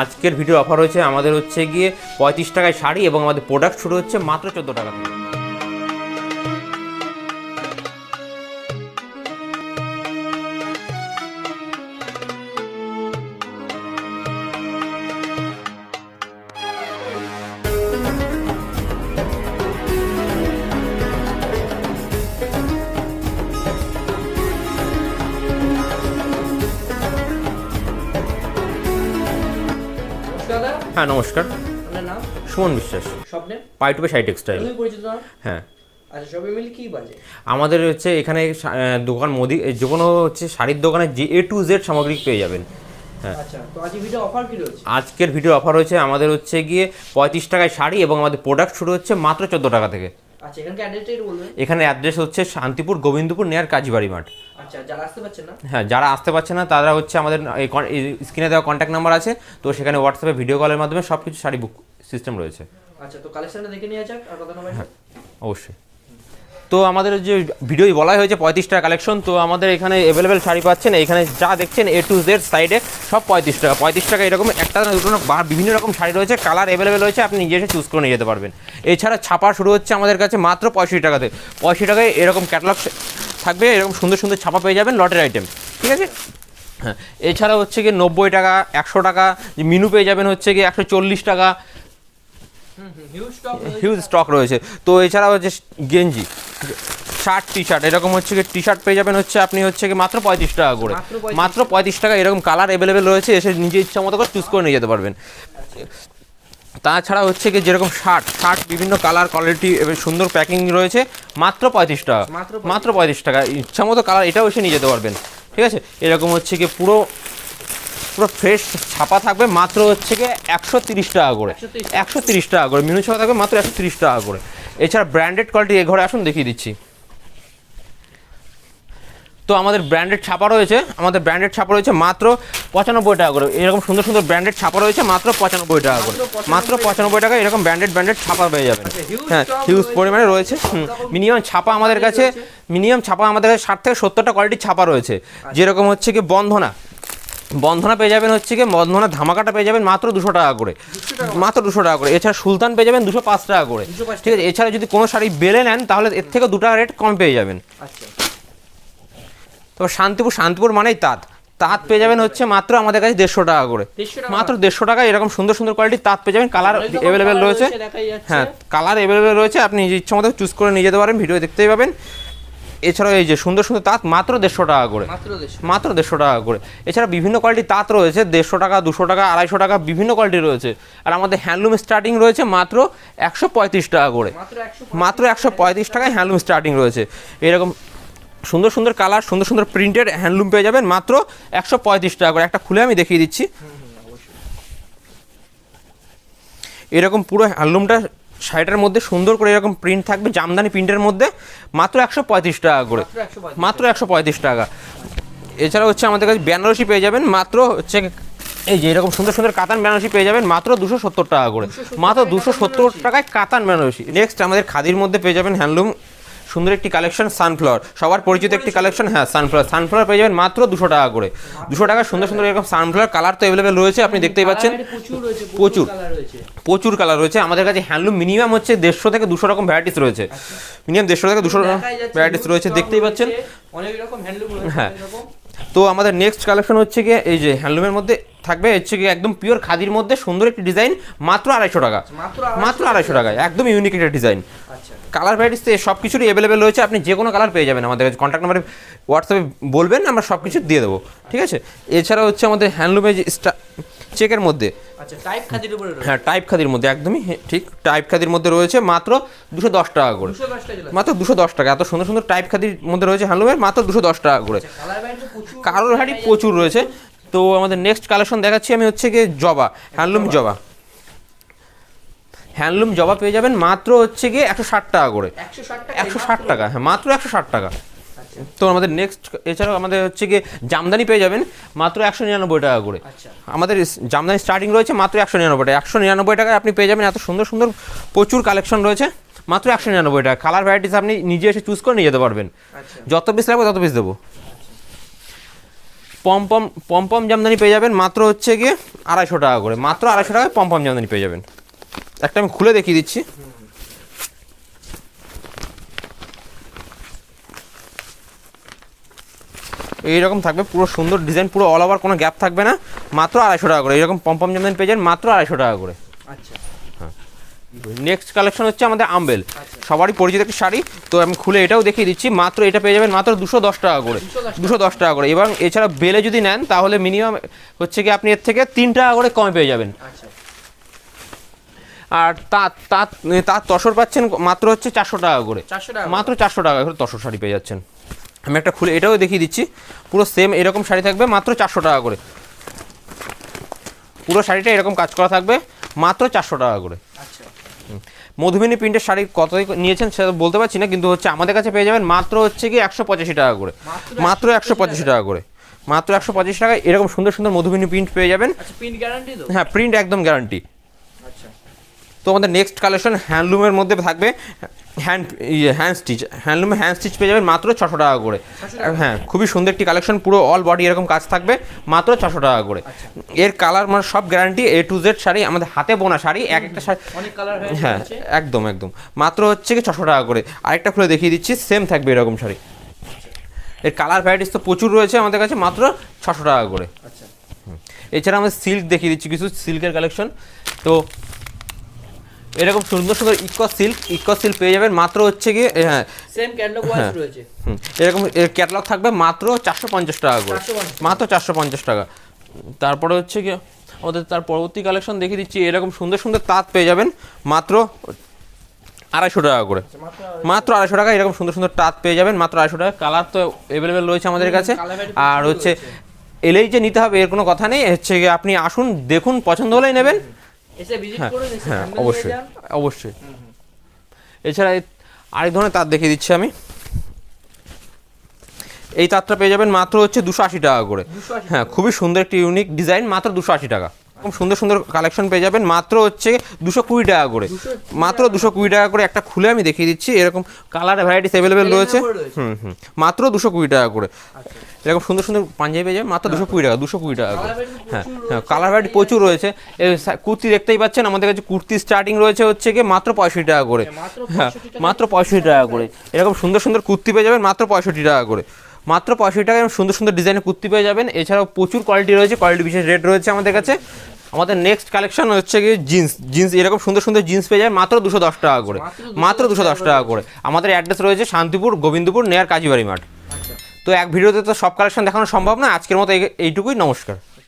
আজকের video offer হয়েছে, আমাদের হচ্ছে গিয়ে পঁয়ত্রিশ টাকায় শাড়ি এবং আমাদের প্রোডাক্ট শুরু হচ্ছে মাত্র চোদ্দ টাকা থেকে। দাদা? হ্যাঁ নমস্কার। আপনার নাম? সুমন বিশ্বাস। স্বপ্নে? পাইটুপে সাই টেক্সটাইল। তুমি পরিচিত না? হ্যাঁ। আচ্ছা সবাই মিলে কি বাজে? আমাদের হচ্ছে এখানে দোকান মোদি যে কোনো হচ্ছে শাড়ির দোকানে যে এ টু জেড সামগ্রী পেয়ে যাবেন। হ্যাঁ। আচ্ছা তো আজ ভিডিও অফার কি রয়েছে? আজকের ভিডিও অফার হয়েছে আমাদের হচ্ছে গিয়ে পঁয়ত্রিশ টাকায় শাড়ি এবং আমাদের প্রোডাক্ট শুরু হচ্ছে মাত্র চোদ্দ টাকা থেকে। আচ্ছা এখানকার অ্যাড্রেসটা বলবেন? এখানে অ্যাড্রেস হচ্ছে শান্তিপুর গোবিন্দপুর নেয়ার কাজীবাড়ি মাঠ। আচ্ছা যারা আসতে পারছেন না? হ্যাঁ যারা আসতে পারছে না তারা হচ্ছে আমাদের স্ক্রিনে দেওয়া কন্ট্যাক্ট নাম্বার আছে তো সেখানে হোয়াটসঅ্যাপে ভিডিও কলের মাধ্যমে সব কিছু শাড়ি বুক সিস্টেম রয়েছে। আচ্ছা তো কালেকশনটা দেখে নিয়ে যাক আর কথা না হ্যাঁ। অবশ্যই। তো আমাদের যে ভিডিও বলাই হয়েছে পঁয়ত্রিশ টাকা কালেকশন তো আমাদের এখানে অ্যাভেলেবেল শাড়ি পাচ্ছেন এখানে যা দেখছেন এ টু জেড সাইডে সব পঁয়ত্রিশ টাকা। পঁয়ত্রিশ টাকা এরকম একটা না দুটো না বিভিন্ন রকম শাড়ি রয়েছে কালার অ্যাভেলেবেল রয়েছে, আপনি নিজে এসে চুজ করে নিয়ে যেতে পারবেন। এছাড়া ছাপা শুরু হচ্ছে আমাদের কাছে মাত্র পঁয়ষট্টি টাকাতে। পঁয়ষট্টি টাকায় এরকম ক্যাটালগ থাকবে, এরকম সুন্দর সুন্দর ছাপা পেয়ে যাবেন লটের আইটেম ঠিক আছে? হ্যাঁ এছাড়া হচ্ছে কি নব্বই টাকা, একশো টাকা, যে মিনু পেয়ে যাবেন হচ্ছে কি একশো চল্লিশ টাকা হিউজ স্টক রয়েছে। তো এছাড়াও হচ্ছে গেঞ্জি শার্ট টি শার্ট এরকম হচ্ছে কি টি শার্ট পেয়ে যাবেন হচ্ছে আপনি হচ্ছে কি মাত্র পঁয়ত্রিশ টাকা করে। মাত্র পঁয়ত্রিশ টাকা। এরকম কালার অ্যাভেলেবেল রয়েছে এসে নিজে ইচ্ছা মতো করে চুজ করে নিয়ে যেতে পারবেন। তাছাড়া হচ্ছে কি যেরকম শার্ট শার্ট বিভিন্ন কালার কোয়ালিটি এবং সুন্দর প্যাকিং রয়েছে মাত্র পঁয়ত্রিশ টাকা। মাত্র মাত্র পঁয়ত্রিশ টাকা। ইচ্ছা মতো কালার এটাও এসে নিয়ে যেতে পারবেন। ঠিক আছে? এরকম হচ্ছে কি পুরো পুরো ফ্রেশ ছাপা থাকবে মাত্র হচ্ছে কি একশো তিরিশ টাকা করে। একশো তিরিশ। টাকা করে। মিনু ছাপা থাকবে মাত্র একশো তিরিশ টাকা করে। এছাড়া ব্র্যান্ডেড কোয়ালিটি এ ঘরে আসুন দেখিয়ে দিচ্ছি। তো আমাদের ব্র্যান্ডেড ছাপা রয়েছে আমাদের ব্র্যান্ডেড ছাপা রয়েছে মাত্র পঁচানব্বই টাকা করে। এরকম সুন্দর সুন্দর ব্র্যান্ডেড ছাপা রয়েছে মাত্র পঁচানব্বই টাকা করে। মাত্র পঁচানব্বই টাকা। এরকম ব্র্যান্ডেড ব্র্যান্ডেড ছাপা পেয়ে যাবেন। আচ্ছা, হ্যাঁ হিউজ পরিমাণে রয়েছে। মিনিমাম ছাপা আমাদের কাছে মিনিমাম ছাপা আমাদের কাছে ষাট থেকে সত্তরটা কোয়ালিটির ছাপা রয়েছে। যেরকম হচ্ছে কি বন্ধনা। বন্ধনা পেয়ে যাবেন হচ্ছে কি বন্ধনা ধামাকাটা পেয়ে যাবেন মাত্র দুশো টাকা করে। মাত্র দুশো টাকা করে। এছাড়া সুলতান পেয়ে যাবেন দুশো পাঁচ টাকা করে। ঠিক আছে এছাড়া যদি কোনো শাড়ি বেলে নেন তাহলে এর থেকে দু টাকা রেট কম পেয়ে যাবেন। আচ্ছা। তবে শান্তিপুর শান্তিপুর মানেই তাঁত। তাঁত পেয়ে যাবেন হচ্ছে মাত্র আমাদের কাছে দেড়শো টাকা করে। মাত্র দেড়শো টাকা এরকম সুন্দর সুন্দর কোয়ালিটির তাঁত পেয়ে যাবেন। কালার অ্যাভেলেবেল রয়েছে। হ্যাঁ কালার অ্যাভেলেবেল রয়েছে। আপনি নিজের ইচ্ছা মতো চুজ করে নিয়ে যেতে পারেন ভিডিও দেখতেই পাবেন। এছাড়াও এই যে সুন্দর সুন্দর তাঁত মাত্র দেড়শো টাকা করে। মাত্র দেড়শো টাকা। করে। এছাড়া বিভিন্ন কোয়ালিটির তাঁত রয়েছে দেড়শো টাকা দুশো টাকা আড়াইশো টাকা বিভিন্ন কোয়ালিটি রয়েছে। আর আমাদের হ্যান্ডলুম স্টার্টিং রয়েছে মাত্র একশো পঁয়ত্রিশ টাকা করে। মাত্র একশো মাত্র একশো পঁয়ত্রিশ টাকায় হ্যান্ডলুম স্টার্টিং রয়েছে। এরকম সুন্দর সুন্দর কালার সুন্দর সুন্দর প্রিন্টেড হ্যান্ডলুম পেয়ে যাবেন মাত্র একশো পঁয়ত্রিশ টাকা করে। একটা খুলে আমি দেখিয়ে দিচ্ছি। এরকম পুরো হ্যান্ডলুমটা শাড়িটার মধ্যে সুন্দর করে এরকম প্রিন্ট থাকবে জামদানি প্রিন্টের মধ্যে। মাত্র একশো পঁয়ত্রিশ টাকা করে। মাত্র একশো পঁয়ত্রিশ। টাকা। এছাড়া হচ্ছে আমাদের কাছে বেনারসি পেয়ে যাবেন মাত্র হচ্ছে এই যে এরকম সুন্দর সুন্দর কাতান বেনারসি পেয়ে যাবেন মাত্র দুশো সত্তর টাকা করে। মাত্র দুশো সত্তর টাকায় কাতান বেনারসি নেক্সট আমাদের খাদির মধ্যে পেয়ে যাবেন হ্যান্ডলুম সুন্দর একটি কালেকশন সানফ্লাওয়ার সবার পরিচিত একটি কালেকশন হ্যাঁ সানফ্লাওয়ার সানফ্লাওয়ার পেয়ে যাবেন মাত্র দুশো টাকা করে। দুশো টাকা সুন্দর সুন্দর এরকম সানফ্লাওয়ার কালার তো অ্যাভেলেবেল রয়েছে আপনি দেখতেই পাচ্ছেন। প্রচুর প্রচুর। কালার রয়েছে। আমাদের কাছে হ্যান্ডলুম মিনিমাম হচ্ছে দেড়শো থেকে দুশো রকম ভ্যারাইটিস রয়েছে। মিনিমাম দেড়শো থেকে দুশো রকম ভ্যারাইটিস রয়েছে দেখতেই পাচ্ছেন। অনেক রকম হ্যান্ডলুম হ্যাঁ। তো আমাদের নেক্সট কালেকশন হচ্ছে গিয়ে এই যে হ্যান্ডলুমের মধ্যে থাকবে হচ্ছে কি একদম পিওর খাদির মধ্যে সুন্দর একটি ডিজাইন মাত্র আড়াইশো টাকা। মাত্র আড়াইশো টাকায় একদম ইউনিক একটা ডিজাইন আচ্ছা। কালার ভ্যারাইটিস সব কিছুরই অ্যাভেলেবেল রয়েছে আপনি যে কোনো কালার পেয়ে যাবেন আমাদের কাছে। কন্ট্যাক্ট নাম্বারে হোয়াটসঅ্যাপে বলবেন আমরা সব কিছু দিয়ে দেবো। ঠিক আছে? এছাড়া হচ্ছে আমাদের হ্যান্ডলুমের যে স্টা চেকের মধ্যে। আচ্ছা টাইপ খাদির উপরে হ্যাঁ টাইপ খাদির মধ্যে একদমই হে- ঠিক টাইপ খাদির মধ্যে রয়েছে মাত্র দুশো দশ টাকা করে। মাত্র দুশো দশ টাকা এত সুন্দর সুন্দর টাইপ খাদির মধ্যে রয়েছে হ্যান্ডলুমের মাত্র দুশো দশ টাকা করে। কালার প্রচুর। কারোর হাড়ি প্রচুর রয়েছে। তো আমাদের নেক্সট কালেকশন দেখাচ্ছি আমি হচ্ছে গিয়ে জবা হ্যান্ডলুম জবা। হ্যান্ডলুম জবা পেয়ে যাবেন মাত্র হচ্ছে গিয়ে একশো ষাট টাকা করে। একশো ষাট টাকা হ্যাঁ মাত্র একশো ষাট টাকা। আচ্ছা তো আমাদের নেক্সট এছাড়াও আমাদের হচ্ছে গিয়ে জামদানি পেয়ে যাবেন মাত্র একশো নিরানব্বই টাকা করে। আচ্ছা। আমাদের জামদানি স্টার্টিং রয়েছে মাত্র একশো নিরানব্বই টাকা। একশো নিরানব্বই টাকায় আপনি পেয়ে যাবেন এত সুন্দর সুন্দর প্রচুর কালেকশন রয়েছে মাত্র একশো নিরানব্বই টাকা। কালার ভ্যারাইটিস আপনি নিজে এসে চুজ করে নিয়ে যেতে পারবেন। আচ্ছা। যত পিস লাগবে তত পিস দেবো। পমপম পমপম জামদানি পেয়ে যাবেন মাত্র হচ্ছে গিয়ে আড়াইশো টাকা করে। মাত্র আড়াইশো টাকায় পমপম জামদানি পেয়ে যাবেন। একটা আমি খুলে দেখিয়ে দিচ্ছি। এইরকম থাকবে পুরো সুন্দর ডিজাইন পুরো অল ওভার কোনো গ্যাপ থাকবে না। মাত্র আড়াইশো টাকা করে এরকম পমপম জামদানি পেয়ে যাবেন মাত্র আড়াইশো টাকা করে। আচ্ছা। নেক্সট কালেকশন হচ্ছে আমাদের আম্বেল আচ্ছা। সবারই পরিচিত একটি শাড়ি তো আমি খুলে এটাও দেখিয়ে দিচ্ছি মাত্র এটা পেয়ে যাবেন মাত্র দুশো দশ টাকা করে। দুশো দশ টাকা। করে। এবং এছাড়া বেলে যদি নেন তাহলে মিনিমাম হচ্ছে কি আপনি এর থেকে তিন টাকা করে কমে পেয়ে যাবেন। আচ্ছা। আর তাঁত তাঁত তাঁত তসর পাচ্ছেন মাত্র হচ্ছে চারশো টাকা করে। মাত্র চারশো টাকা করে তসর শাড়ি পেয়ে যাচ্ছেন। আমি একটা খুলে এটাও দেখিয়ে দিচ্ছি। পুরো সেম এরকম শাড়ি থাকবে মাত্র চারশো টাকা করে। পুরো শাড়িটা এরকম কাজ করা থাকবে মাত্র চারশো টাকা করে। আচ্ছা। মধুমিনী প্রিন্টের শাড়ি কত নিয়েছেন সেটা বলতে পারছি না কিন্তু হচ্ছে আমাদের কাছে পেয়ে যাবেন মাত্র হচ্ছে কি একশো পঁচাশি টাকা করে। মাত্র একশো পঁচাশি টাকা করে। মাত্র একশো পঁচিশ টাকায় এরকম সুন্দর সুন্দর মধুমিনী প্রিন্ট পেয়ে যাবেন। আচ্ছা হ্যাঁ প্রিন্ট একদম গ্যারান্টি আচ্ছা। তো আমাদের নেক্সট কালেকশন হ্যান্ডলুমের মধ্যে থাকবে। হ্যান্ড ইয়ে হ্যান্ড স্টিচ হ্যান্ডলুমে হ্যান্ড স্টিচ পেয়ে যাবেন মাত্র ছশো টাকা করে। হ্যাঁ খুবই সুন্দর একটি কালেকশন পুরো অল বডি এরকম কাজ থাকবে মাত্র ছশো টাকা করে। এর কালার মানে সব guarantee A to Z sari আমাদের হাতে বোনা শাড়ি এক একটা শাড়ি হ্যাঁ একদম একদম। মাত্র হচ্ছে কি ছশো টাকা করে। আরেকটা খুলে দেখিয়ে দিচ্ছি সেম থাকবে এরকম শাড়ি। এর কালার ভ্যারাইটিস তো প্রচুর রয়েছে আমাদের কাছে মাত্র ছশো টাকা করে। আচ্ছা। এছাড়া আমরা সিল্ক দেখিয়ে দিচ্ছি কিছু সিল্কের কালেকশন তো এরকম সুন্দর সুন্দর ইকো সিল্ক ইকো সিল্ক পেয়ে যাবেন। মাত্র হচ্ছে গিয়ে হ্যাঁ। সেম ক্যাটালগ ওয়াইজ রয়েছে। এরকম এর ক্যাটালগ থাকবে মাত্র চারশো পঞ্চাশ টাকা করে। মাত্র চারশো পঞ্চাশ টাকা। তারপরে হচ্ছে কি আমাদের তার পরবর্তী কালেকশন দেখিয়ে দিচ্ছি। এরকম সুন্দর সুন্দর তাঁত পেয়ে যাবেন। মাত্র আড়াইশো টাকা করে। আচ্ছা, মাত্র আড়াইশো। টাকা এরকম সুন্দর সুন্দর তাঁত পেয়ে যাবেন। মাত্র আড়াইশো টাকা। কালার তো অ্যাভেলেবেল রয়েছে আমাদের কাছে। আর হচ্ছে এলেই যে নিতে হবে এর কোনো কথা নেই। হচ্ছে গিয়ে আপনি আসুন দেখুন পছন্দ হলেই নেবেন। হ্যাঁ হ্যাঁ অবশ্যই। অবশ্যই। এছাড়া আরেক ধরনের তার দেখিয়ে দিচ্ছি আমি। এই তারটা পেয়ে যাবেন মাত্র হচ্ছে দুশো আশি টাকা করে। হ্যাঁ খুবই সুন্দর একটি ইউনিক ডিজাইন মাত্র দুশো আশি টাকা। সুন্দর সুন্দর কালেকশন পেয়ে যাবেন। মাত্র হচ্ছে দুশো কুড়ি টাকা করে। মাত্র দুশো কুড়ি টাকা করে একটা খুলে আমি দেখিয়ে দিচ্ছি। এরকম কালার ভ্যারাইটিস অ্যাভেলেবেল রয়েছে। হুম হুম। মাত্র দুশো কুড়ি টাকা করে। আচ্ছা। এরকম সুন্দর সুন্দর পাঞ্জাবি পেয়ে যাবেন। মাত্র দুশো কুড়ি টাকা দুশো কুড়ি টাকা করে। হ্যাঁ হ্যাঁ কালার ভ্যারাইটি প্রচুর রয়েছে। কুর্তি দেখতেই পাচ্ছেন আমাদের কাছে কুর্তি স্টার্টিং রয়েছে হচ্ছে গিয়ে মাত্র পঁয়ষট্টি টাকা করে। হ্যাঁ মাত্র পঁয়ষট্টি টাকা করে। এরকম সুন্দর সুন্দর কুর্তি পেয়ে যাবেন মাত্র পঁয়ষট্টি টাকা করে। মাত্র পঁয়ষট্টি টাকা এবং সুন্দর সুন্দর ডিজাইনের কুর্তি পেয়ে যাবেন। এছাড়াও প্রচুর কোয়ালিটি রয়েছে কোয়ালিটি বিশেষ রেট রয়েছে আমাদের কাছে। আমাদের নেক্সট কালেকশন হচ্ছে গিয়ে জিন্স জিন্স এরকম সুন্দর সুন্দর জিন্স পেয়ে যায় মাত্র দুশো দশ টাকা করে। মাত্র দুশো দশ টাকা করে। আমাদের অ্যাড্রেস রয়েছে শান্তিপুর, গোবিন্দপুর নেয়ার কাজীবাড়ি মাঠ। তো এক ভিডিওতে তো সব কালেকশন দেখানো সম্ভব না। আজকের মতো এই- এইটুকুই। নমস্কার।